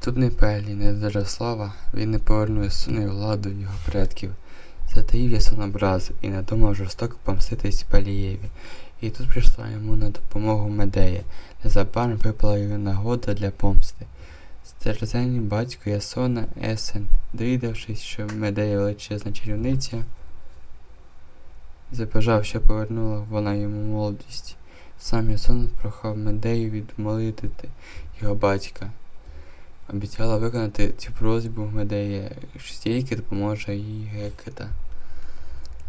Підступний Пелій не слова, він не повернув суни владу його предків. Затаїв ясон образу і надумав жорстоко помститись Пелієві. І тут прийшла йому на допомогу Медея. Незабаром випала його нагода для помсти. Стерзений батько Ясона Есен, довідавшись, що Медея величезна чарівниця, забажав, що повернула вона йому молодість. Сам Ясон прохав Медею відмолити його батька. Обіцяла виконати цю просьбу Медея, що допоможе їй Гекета.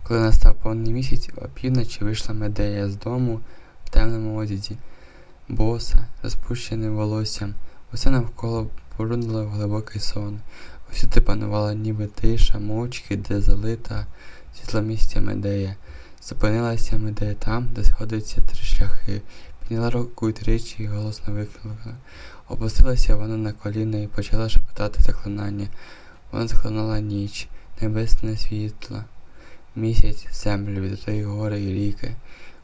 Коли настав повний місяць, опівночі вийшла Медея з дому в темному одязі, боса, розпущеним волоссям, усе навколо порудило в глибокий сон. Усюди панувала ніби тиша, мовчки, де залита світло місця Медея. Зупинилася Медея там, де сходяться три шляхи, підняла руку і тричі і голосно викликала. Опустилася вона на коліна і почала шепотати заклинання. Вона заклинала ніч, небесне світло, місяць, землю, відтої гори і ріки.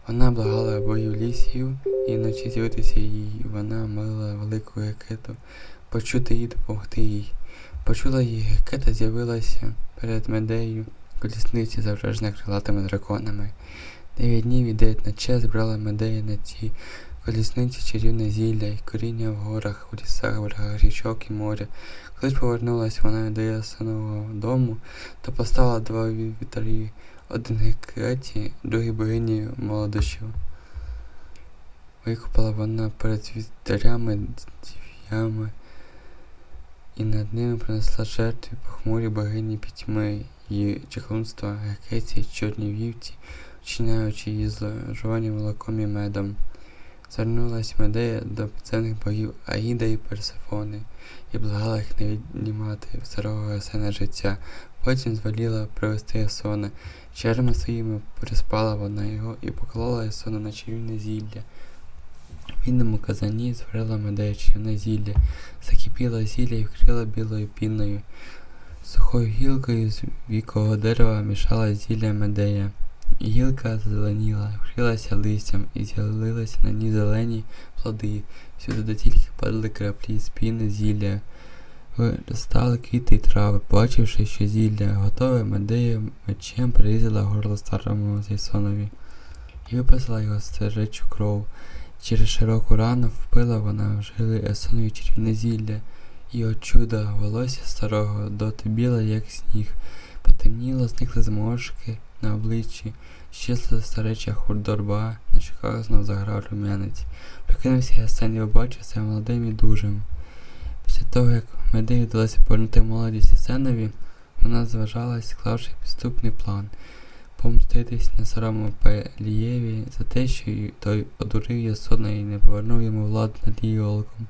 Вона благала богів лісів і вночі з'явитися їй. Вона молила велику Гекету почути їй допомогти їй. Почула її Гекета з'явилася перед Медеєю колісниці, завражена крилатими драконами. Дев'ять днів і дев'ять ночей збрала Медея на цій колісниці чарівне зілля і коріння в горах, у лісах, берегах річок і моря. Коли ж повернулась вона до ясного дому, то поставила два вітарі, один Гекеті, другий богині молодощів. Викопала вона перед вітарями дів'ями і над ними принесла жертві похмурі богині пітьми і чаклунства Гекеті, чорній вівці, вчиняючи її зловживання молоком і медом. Звернулась Медея до підземних богів Аїда і Персефони і благала їх не віднімати старого Ясена життя. Потім звеліла привести Ясона. Черми своїми приспала вона його і поклала Ясона на чарівне зілля. В інному казані зварила Медея чарівне зілля, закипіла зілля і вкрила білою піною. Сухою гілкою з вікового дерева мішала зілля Медея. Гілка зеленіла, вкрилася листям і з'явилися на ній зелені плоди. Сюди до тільки падали краплі з піни зілля. Виростали квіти й трави, бачивши, що зілля готове, Медея мечем прирізала горло старому Зайсонові і виписала його старечу кров. Через широку рану впила вона в жили Есонові чарівне зілля, і от чуда волосся старого доти біле, як сніг, потемніло, зникли зморшки на обличчі, щезла стареча хурдорба, на щоках знов заграв рум'янець. Прикинувся Ясен і побачився молодим і дужим. Після того, як Медеї вдалося повернути молодість Ясенові, вона зважалась, склавши підступний план помститись на старому Пелієві за те, що той одурив Ясона і не повернув йому владу над її олком.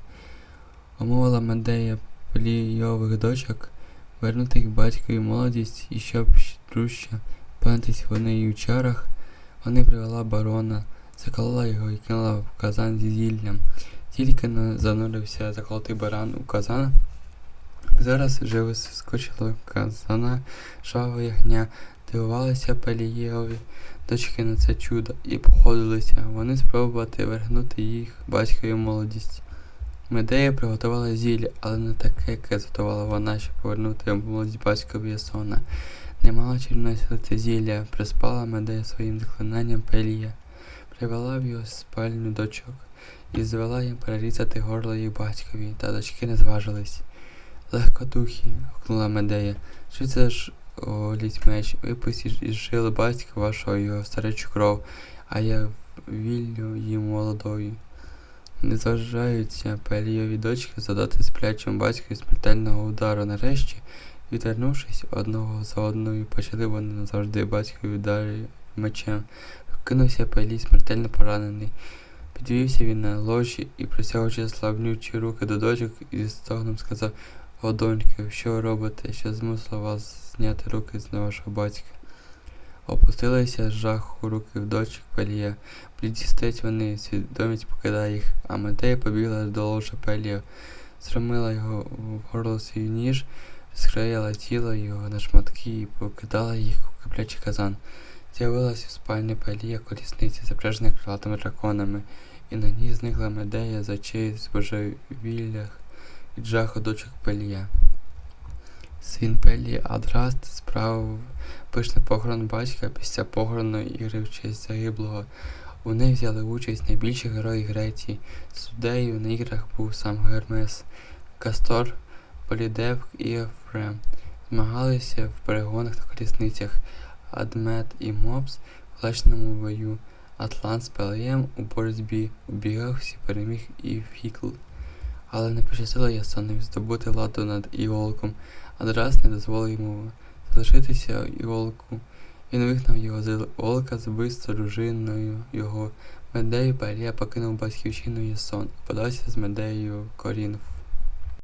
Умовила Медея Пелійових дочок вернути їх батькові молодість і щоб дружче панитись вони і у чарах, вони привела барона, заколола його і кинула в казан зі зіллям. Тільки занурився заколотий баран у казан. Зараз вже вискочило казана шава ягня, дивувалися Пелієві дочки на це чудо і походилися вони спробувати вернути їх батькові молодість. Медея приготувала зілля, але не таке, яке зготувала вона, щоб повернути молодість батькові Ясона. Не мала чарівної сили зілля, приспала Медея своїм заклинанням Пелія, привела в його спальню дочок і звела їм перерізати горло їх батькові, та дочки не зважились. Легкодухі, гукнула Медея, що це ж оліть меч, випустіть із жили батька вашого його старечу кров, а я віллю їм молодою. Не зважаються Пелійові дочки задати сплячому батькові смертельного удару. Нарешті, відвернувшись одного за одною, почали вони назавжди батькові ударі мечем. Кинувся Пелій смертельно поранений. Підвівся він на ложі і, присягуючи слабнючі руки до дочок, із стогном сказав О, доньки, що ви робите, що змусило вас зняти руки з вашого батька? Опустилися з жаху руки в дочок Пелія. Бліді стоять вони, свідомість покидає їх, а Медея побігла до ложа Пелія, зромила його в горло свій ніж, розкроїла тіло його на шматки і покидала їх у киплячий казан. З'явилась у спальні Пелія колісниця, запряжена крилатими драконами, і на ній зникла Медея з очей з божевіллях від жаху дочок Пелія. Син Пелії Адраст справив пишний похорон батька після похорону Іри в честь загиблого. У неї взяли участь найбільші герої Греції. Суддею на іграх був сам Гермес, Кастор, Полідевк і Ефрем. Змагалися в перегонах на колісницях Адмет і Мопс в лечному бою. Атлант з Пелеєм у боротьбі у бігах всі переміг і Фікл. Але не пощастило Ясонові здобути владу над Іолком, Адрас не дозволив йому залишитися Іолку. Він вигнав його з Іолка з дружиною його. Медею Пелія покинув батьківщину Ясон і подався з Медеєю Корінф.